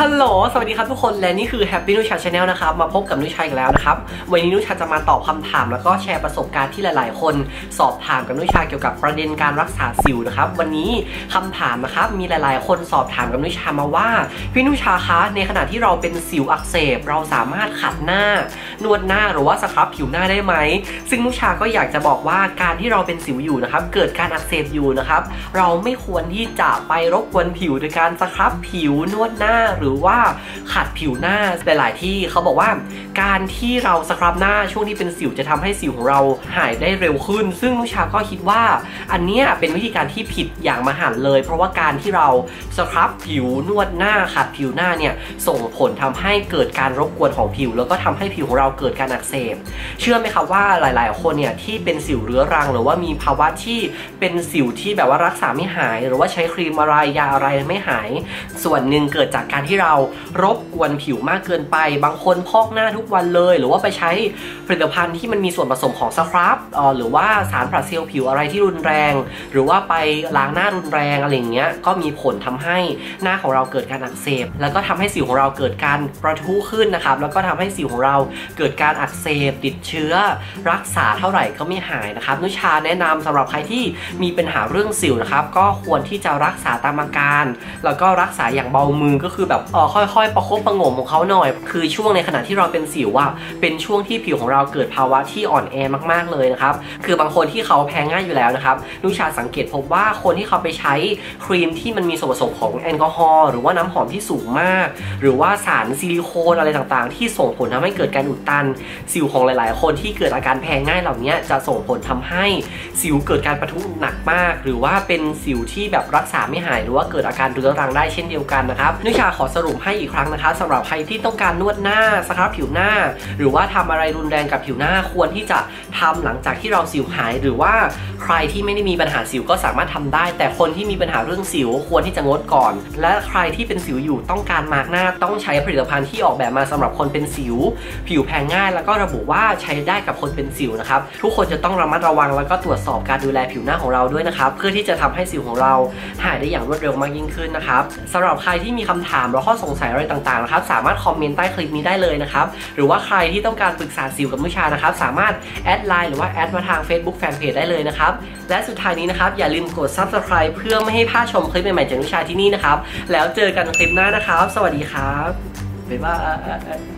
ฮัลโหล สวัสดีครับทุกคน และนี่คือ Happy นุชาชาแนลนะครับ มาพบกับนุชาอีกแล้วนะครับ วันนี้นุชาจะมาตอบคำถามแล้วก็แชร์ประสบการณ์ที่หลาย ๆ คน สอบถามกับนุชาเกี่ยวกับประเด็นการรักษาสิวนะครับ วันนี้คำถามนะครับ มีหลาย ๆ คนสอบถามกับนุชามาว่า พี่นุชาคะ ในขณะที่เราเป็นสิวอักเสบ เราสามารถขัดหน้า นวดหน้าหรือว่าสครับผิวหน้าได้ไหม ซึ่งนุชาก็อยากจะบอกว่าการที่เราเป็นสิวอยู่นะครับ เกิดการอักเสบอยู่นะครับ เราไม่ควรที่จะไปรบกวนผิวโดยการสครับผิวนวดหน้าหหรือว่าขัดผิวหน้าหลาย ๆ ที่เขาบอกว่า การที่เราสครับหน้าช่วงที่เป็นสิวจะทำให้สิวของเราหายได้เร็วขึ้น ซึ่งนุชาก็คิดว่า อันนี้เป็นวิธีการที่ผิดอย่างมหันเลย เพราะว่าการที่เราสครับผิวนวดหน้าขัดผิวหน้าเนี่ยส่งผลทำให้เกิดการรบกวนของผิว แล้วก็ทำให้ผิวของเราเกิดการอักเสบ เชื่อไหมครับว่าหลาย ๆ คนเนี่ยที่เป็นสิวเรื้อรัง หรือว่ามีภาวะที่เป็นสิวที่แบบว่ารักษาไม่หาย หรือว่าใช้ครีมอะไรยาอะไรไม่หาย ส่วนหนึ่งเกิดจากการที่เรารบกวนผิวมากเกินไป บางคนพอกหน้าทุกวันเลย หรือว่าไปใช้ผลิตภัณฑ์ที่มันมีส่วนผสมของสครับออหรือว่าสารผลัดเซลล์ผิวอะไรที่รุนแรง หรือว่าไปล้างหน้ารุนแรงอะไรอย่างเงี้ยก็มีผลทำให้หน้าของเราเกิดการอักเสบ แล้วก็ทำให้สิวของเราเกิดการประทุขึ้นนะครับแล้วก็ทำให้สิวของเราเกิดการอักเสบติดเชื้อ รักษาเท่าไหร่ก็ไม่หายนะครับนุชาแนะนำสำหรับใครที่มีปัญหาเรื่องสิวนะครับก็ควรที่จะรักษาตามอาการ แล้วก็รักษาอย่างเบามือก็คือแบบค่อยๆ ประคบประงมของเขาหน่อย คือช่วงในขณะที่เราเป็นสิวอะเป็นช่วงที่ผิวของเราเกิดภาวะที่อ่อนแอมากๆเลยนะครับ คือบางคนที่เขาแพ้ง่ายอยู่แล้วนะครับนุชาสังเกตพบว่าคนที่เขาไปใช้ครีมที่มันมีส่วนผสมของแอลกอฮอล์หรือว่าน้ำหอมที่สูงมาก หรือว่าสารซิลิโคนอะไรต่างๆ ที่ส่งผลทำให้เกิดการอุดตัน สิวของหลายๆ คนที่เกิดอาการแพ้ง่ายเหล่านี้จะส่งผลทำให้สิวเกิดการประทุหนักมาก หรือว่าเป็นสิวที่แบบรักษาไม่หาย หรือว่าเกิดอาการเรื้อรังได้เช่นเดียวกันนะครับนุชาขอสรุปให้อีกครั้งนะคะสำหรับใครที่ต้องการนวดหน้าสครับผิวหน้า หรือว่าทำอะไรรุนแรงกับผิวหน้าควรที่จะทำหลังจากที่เราสิวหาย หรือว่าใครที่ไม่ได้มีปัญหาสิวก็สามารถทำได้ แต่คนที่มีปัญหาเรื่องสิวควรที่จะงดก่อน และใครที่เป็นสิวอยู่ต้องการมาร์กหน้าต้องใช้ผลิตภัณฑ์ที่ออกแบบมาสำหรับคนเป็นสิว ผิวแพ้ง่าย แล้วก็ระบุว่าใช้ได้กับคนเป็นสิวนะครับทุกคนจะต้องระมัดระวังแล้วก็ตรวจสอบการดูแลผิวหน้าของเราด้วยนะครับเพื่อที่จะทำให้สิวของเราหายได้อย่างรวดเร็วมากยิ่งขึ้นนะครับสำหรับใครที่มีคำถามหรอข้อสงสัยอะไรต่างๆนะครับ สามารถคอมเมนต์ใต้คลิปนี้ได้เลยนะครับ หรือว่าใครที่ต้องการปรึกษาสิวกับนุชานะครับ สามารถแอดไลน์หรือว่าแอดมาทาง Facebook Fanpage ได้เลยนะครับ และสุดท้ายนี้นะครับ อย่าลืมกด Subscribe เพื่อไม่ให้พลาดชมคลิปใหม่ๆจากนุชาที่นี่นะครับ แล้วเจอกันคลิปหน้านะครับ สวัสดีครับบ๊ายบาย